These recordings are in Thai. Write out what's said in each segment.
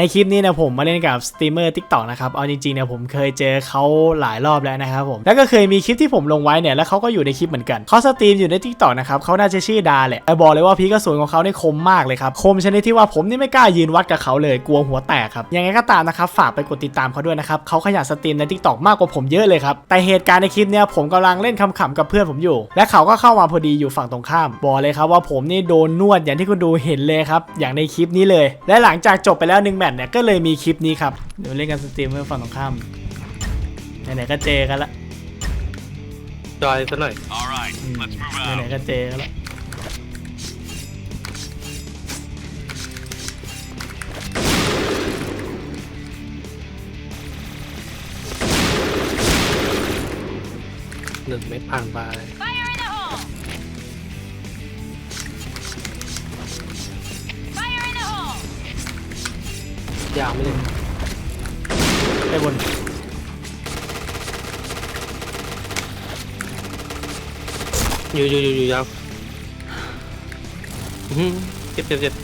ในคลิปนี้นี่ยผมมาเล่นกับสตรีมเมอร์ทิกตอกนะครับเอาจริงๆเนี่ยผมเคยเจอเขาหลายรอบแล้วนะครับผมแล้วก็เคยมีคลิปที่ผมลงไว้เนี่ยแล้วเขาก็อยู่ในคลิปเหมือนกันเขาสตรีมอยู่ในทิกตอกนะครับเขาน่าจะชื่อดาแหละแต่บอกเลยว่าพีกระสุนของเขาเนี่ยคมมากเลยครับคมชนิดที่ว่าผมนี่ไม่กล้ายืนวัดกับเขาเลยกลัวหัวแตกครับยังไงก็ตามนะครับฝากไปกดติดตามเขาด้วยนะครับเขาขยันสตรีมในทิกตอกมากกว่าผมเยอะเลยครับแต่เหตุการณ์ในคลิปเนี่ยผมกำลังเล่นขำๆกับเพื่อนผมอยู่ และเขาก็เข้ามาพอดีอยู่ฝั่งตรงข้าม บอกเลยครับว่าผมนี่โดนนวดอย่างที่คุณดูเห็นเลยครับอย่างในคลิปนี้เลย และหลังจากจบไปแล้วหนึ่งแมตช์เนี่ยก็เลยมีคลิปนี้ครับเดี๋ยวเล่นกันสตรีมเพื่อฝั่งตรงข้ามไหนๆก็เจอกันละจอยซะหน่อย All right, อืม let's move ไหน out. ๆก็เจอกันละหนึ่งเม็ดผ่านไป Fire in the hole! ยาวไม่ได้ไปบนอยู่อยู่อยู่อยู่ยาวอื้อหือเจ็บเจ็บเจ็บ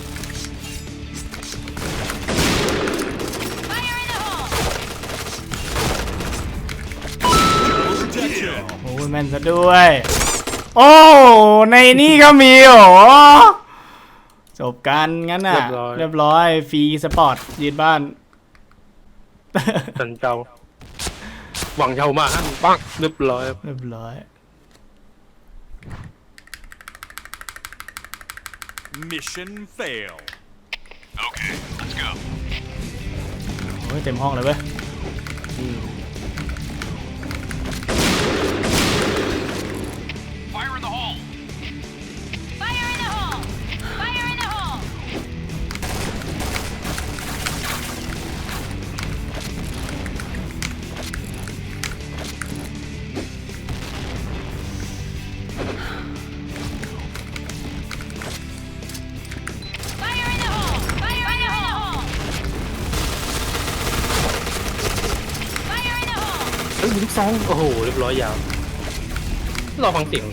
โอ้ยแม่นซะด้วย โอ้ ในนี่ก็มีเหรอ จบกันงั้นน่ะเรียบร้อยฟรีสปอร์ตยืนบ้าน สันเจ้า หวังเชามาฮะปังเรียบร้อยเรียบร้อย Mission fail. Okay, let's go. โอ้ยเต็มห้องเลยเว้ย Fire ฮ้ยมีลูกซองโอ้โหเรียบร้อยยาวรอฟังเสียง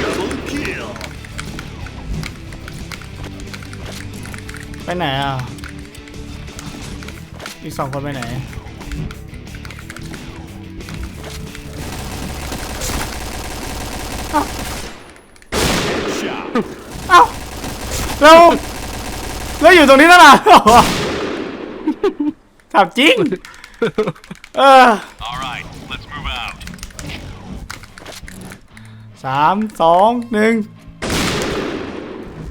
Double kill. ไปไหนอะ อีกสองคนไปไหน Headshot. เอ้าแล้ว แล้วอยู่ตรงนี้ตั้งนานเหรอถามจริง เออ All right, let's move out. สามสองหนึ่ง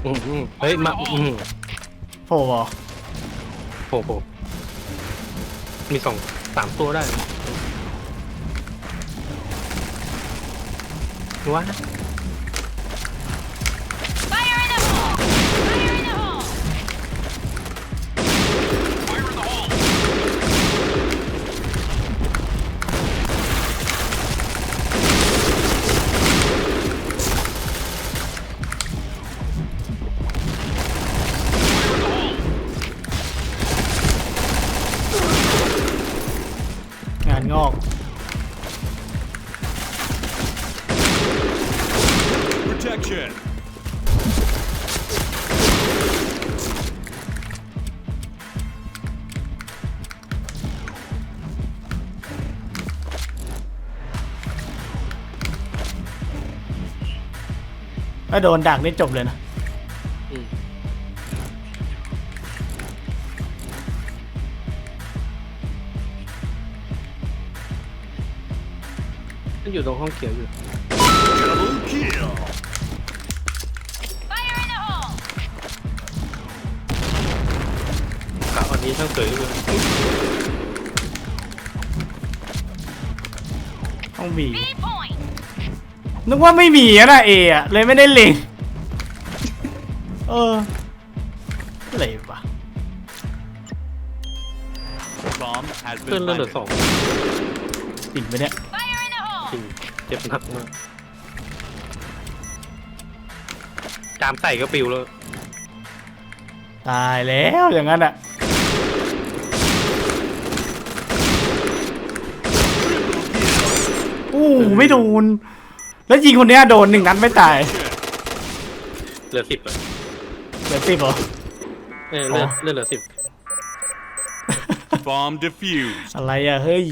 อื้อหือเฮ้ยมาอื้อหือโผล่เหรอโผล่โผล่มีสองสามตัวได้ว้า ถ้าโดนดักนี่จบเลยนะอืมมันอยู่ตรงห้องเขียวอยู่ Double kill. Fire in the hole! ขาอันนี้ช่างสวยเลยต้องบี B point! นึกว่าไม่มีอะนะเออะเลยไม่ได้เล็งเอออะไรวะ Bomb has เพื่อน been เลื่อนเหลือ planted. สองจริงไปะเนี่ย Fire in the hole! จริงเจ็บหนักมากจามใส่ก็ปิวแล้วตายแล้วอย่างนั้นอะอู้ไม่โดน แล้วยิงคนเนี้ยโดนหนึ่งนัดไม่ตายเหลือสิบอะเหลือสิบเหรอ เออเลือดเลือดเหลือสิบ Bomb defused. อะไรอะเฮ้ย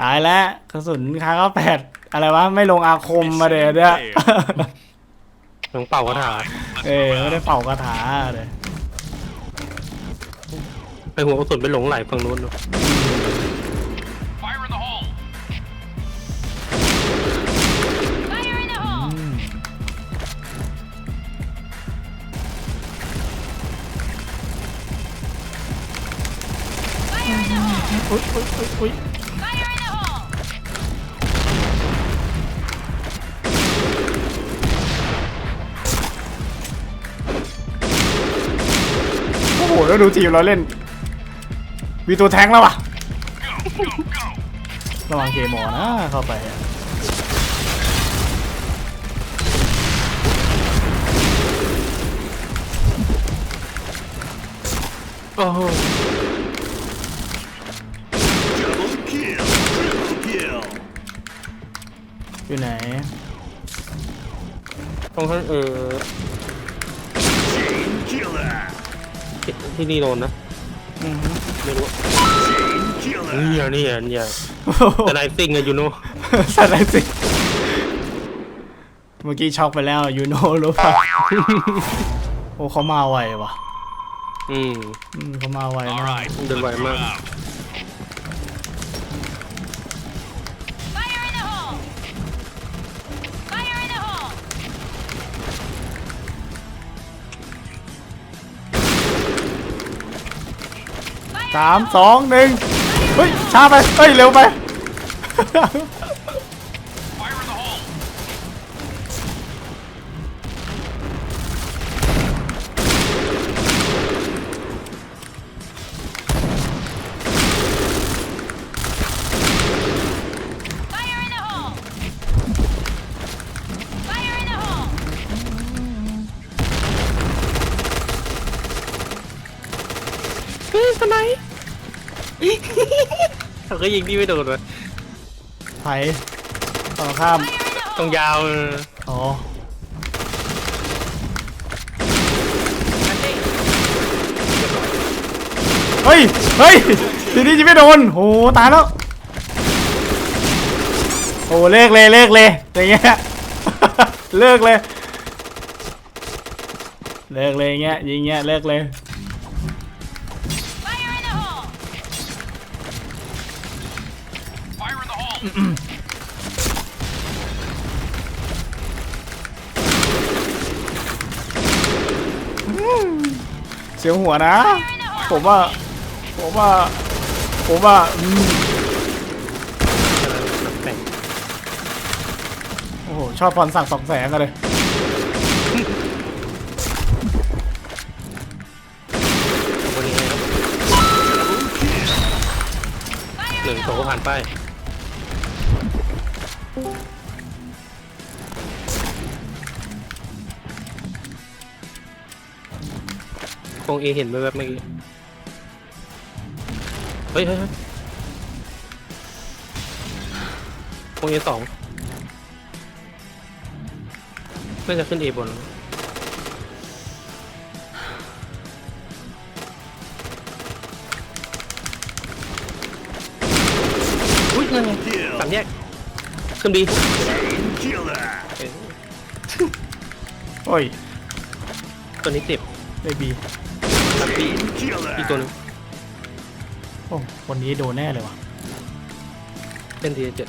ตายแล้วกระสุนคาก็แปดอะไรวะไม่ลงอาคมมาเดี๋ยวเนี่ย ต้องเป่ากระถาเออไม่ได้เป่ากระถาเลยไปหัวกระสุนไปหลงไหลฝั่งนู้นเนอะ อุ๊ยอุ๊ยอุ๊ยอุ๊ยโอ้โหแล้วดูทีมเราเล่น มีตัวแทงแล้ววะระวังเคมอนะเข้าไปอะโอ้โห อยู่ไหนต้องให้เออ Chain killer. ที่ที่นี่โดนนะอือฮึไม่รู้ Chain นี่ killer. อะนี่อะนี่อะโอ้โหแต่นายซิงอะยูโน่สัตว์อะไรสิเมื่อกี้ช็อกไปแล้วยูโนรู้ป่ะโอ้เขามาไวว่ะอืม อืมเขามาไว All มาก right. Good let's boy, move man. out. สามสองหนึ่งเฮ้ยช้าไปเฮ้ยเร็วไป ก็ยิงพี่ไม่โดนวะไผ่ต่องข้ามต้องยาวเอออ๋อ เฮ้ย เฮ้ย ทีนี้จะไม่โดน โห ตายแล้ว โอ้เลิกเลย เลิกเลย อย่างเงี้ย เลิกเลย เลิกเลยอย่างเงี้ย ยิงเงี้ย เลิกเลย เสียงหัวนะ ผมว่า ผมว่า ผมว่าอืมโอ้โห ชอบพรสั่งสองแสงกันเลยคนนี้ครับหนึ่งโถผ่านไป คงเอเห็นไปแบบเมื่อกี้เฮ้ยเฮ้ยเฮ้ยคงเอสองน่าจะขึ้นเอบนอุ้ยนั่นไง Kill. สามแยกขึ้นดี Chain killer. เออโอ้ยตัวนี้เจ็บได้บีสาม ปี Killer. อีกตัวหนึงโอ้คนนี้โดนแน่เลยว่ะเล่นทีเจ็ด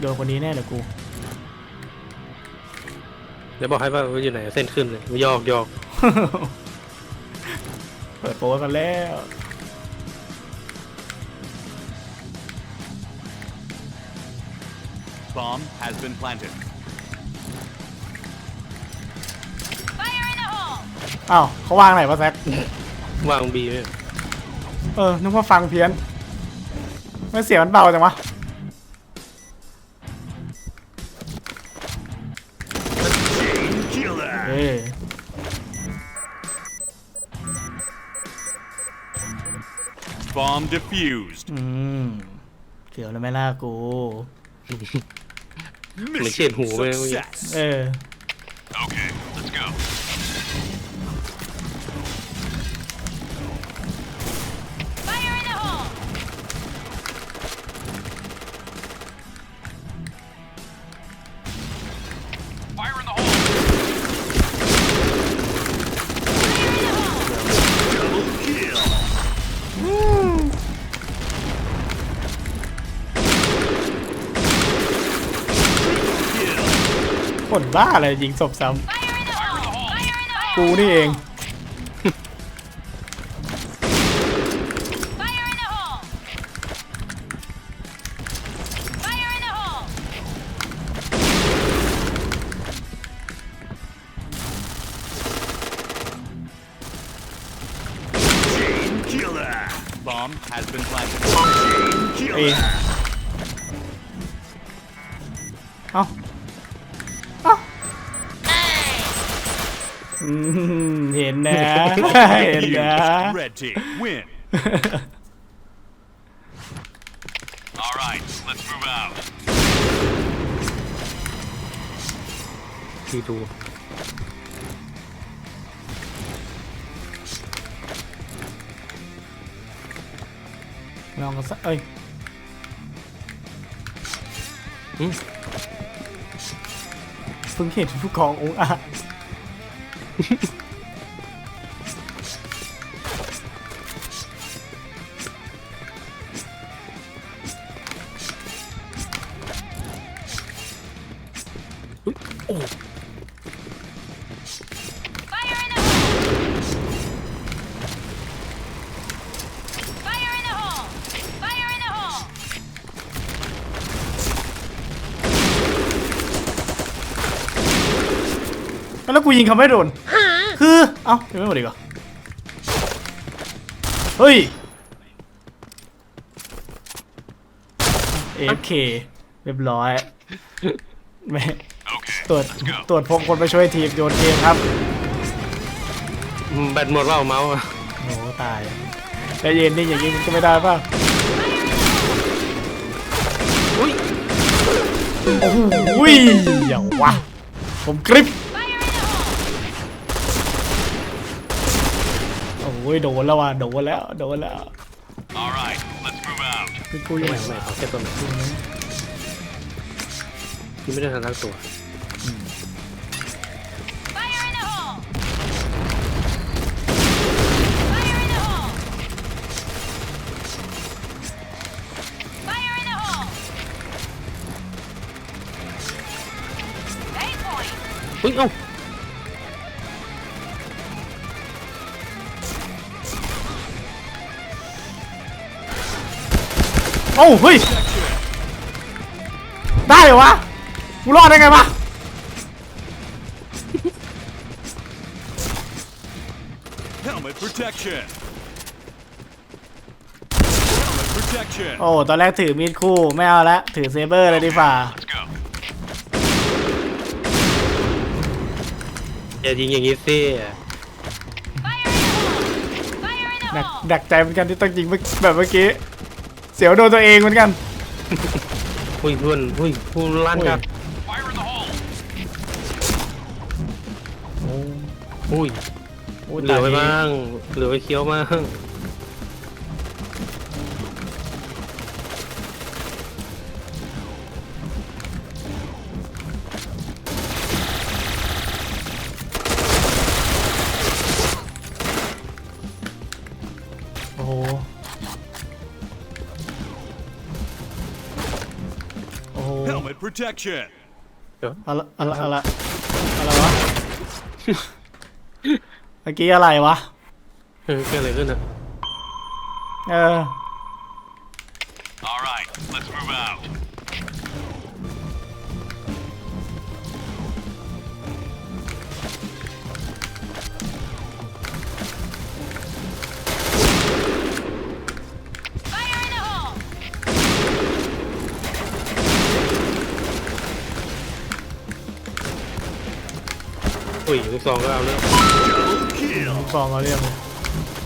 โดนคนนี้แน่เลยกูเดี๋ยวบอกให้ว่าอยู่ไหนเส้นขึ้นเลยยอกยอกเปิดโปรกันแล้ว อ้าวเขาวางไหนวะแซกวางบีไว้เออนึกว่าฟังเพี้ยนไม่เสียงมันเบาจังวะ Chain killer. เอ้ย Bomb defused. อืมเสียวแล้วไม่ล่ากู Mission shit hủ với- success. เออ Okay, let's go. คนบ้าอะไรยิงศพซ้ Fire in the hole! Fire in the ำ hole! กูนี่เอง อืมเห็นนะ เห็นนะ Huge. Red team win. All right, let's move out. ที่ดูลองกันสักเอ้ยอืม เพิ่งเห็นผู้กององค์อาจ แล้วกูยิงเขาไม่โดน เอ้ายังไม่หมดอีกเหรอ เฮ้ย AFK เรียบร้อยแม่ Okay, ตรวจ let's go. ตรวจพบคนไปช่วยทีมโยนเกมครับแบตหมดว่าเมาส์อะโอ้ตายใจเย็นนี่อย่างนี้มันก็ไม่ได้ป่ะอุ้ยโอ้โหอย่างวะผมกริป Fire in the hole! โอ้ยโดนแล้วว่ะโดนแล้วโดนแล้ว All right, let's move out. คือกูยังไม่ไม่เอาแค่ตัวไหนที่ไม่ได้ทันตั้งตัว Fire in the hole! Fire in the hole! Fire in the hole! Eight point! อุ้ยเอ้า อ้าเฮ้ย ได้เหรอวะ กูรอดได้ไงวะ Helmet protection. Helmet protection. โอ้ ตอนแรกถือมีดคู่ ไม่เอาละ ถือเซเบอร์เลยดีกว่า Let's go. อย่ายิงอย่างนี้สิ Fire in the hole! Fire in the ดัก hole! ดักใจเหมือนกันที่ต้องยิงเมื่อแบบเมื่อกี้ เสียวโดนตัวเองเหมือนกันอุ้ยเพื่อนอุ้ยผู้ลั่นครับ Fire in the hole. โอ้อุ้ยโอ้เหลือไว้ตยบ้างเหลือไว้เคี้ยวบ้าง protection. อะไรอะไรอะไรอะไรวะ เมื่อกี้อะไรวะ เออเกิดอะไรขึ้นอะเออ All right, let's move out. อุ้ยลูกซองก็เอาแล้ว Double kill. ฟองมาเรียกเลย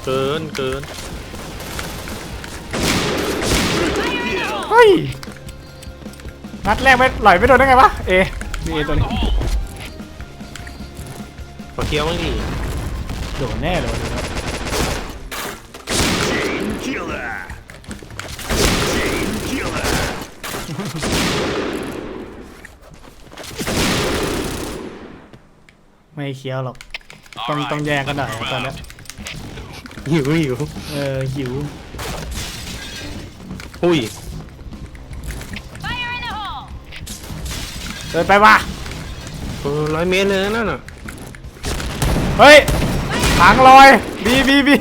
เกินเกิน Triple kill. เฮ้ยนัดแรกไม่หล่อยไม่โดนได้ไงวะเอมีเอตัวนี้ขอเคี้ยวบ้างดิโดนแน่เลย ไม่เคี้ยวหรอก ต้องต้องแย่งกันหน่อยอะตอนเนี้ยหิวหิวเออหิวอุ้ย Fire in the hole! เดินไปว่ะเออร้อยเมตรเลยนะนั่นน่ะเฮ้ยทางลอยบีบีบี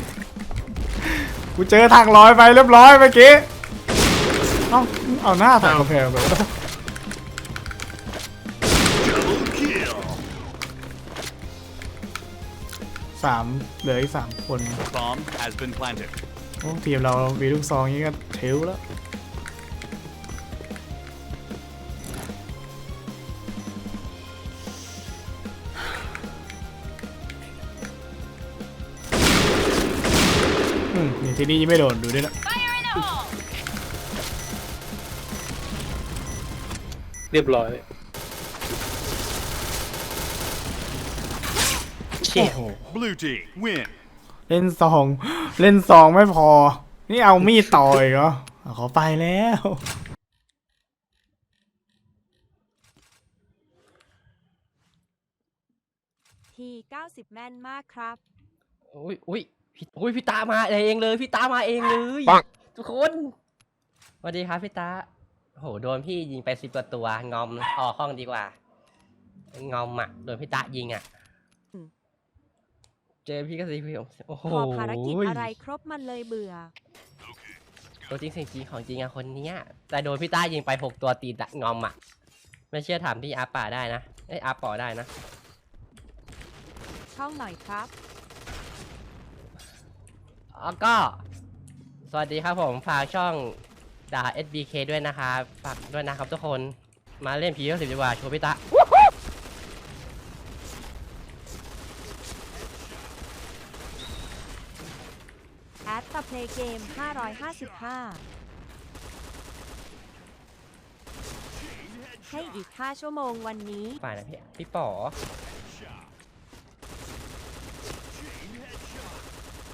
กูเจอทางลอยไปเรียบร้อยเมื่อกี้เอาเอาหน้าถ่ายกำแพงไป สามเหลืออีกสามคน Bomb has been planted. โอ้ทีมเรามีลูกซองอย่างนี้ก็เทวแล้ว อืมนี่ที่นี่ยังไม่โดนดูด้วยนะ Fire in the hole! เรียบร้อยเชี่ย Blue team win. เล่นสอง เล่นสองไม่พอ นี่เอามีดต่ออีกเหรออะขอไปแล้ว ที90 แม่นมากครับ อุ้ยอุ้ยพี่อุ้ยพี่ตามาเองเลยพี่ตามาเองเลยปัง ทุกคนสวัสดีครับพี่ตาโหโดนพี่ยิงไปสิบกว่าตัวงอมออกห้องดีกว่า งอมอะโดนพี่ตายิงอะอืม เจอพี่ก็สิพี่โอ้โหพอภารกิจอะไรครบมันเลยเบื่อ ตัวจริงเสียงจริงของจริงอะคนเนี้ย แต่โดนพี่ตายิงไปหกตัวตีดะงอมอะไม่เชื่อถามพี่อาป่าได้นะเอ้ยอาป่อได้นะช่องหน่อยครับแล้วก็ สวัสดีครับผมฝากช่องด่า SBK ด้วยนะครับฝากด้วยนะครับทุกคนมาเล่นผีก็สิบดีกว่าโชว์พี่ตะ แอดตะเพลเกม 555 ให้อีก 5 ชั่วโมงวันนี้ ฝ่ายนะพี่พี่ป๋อ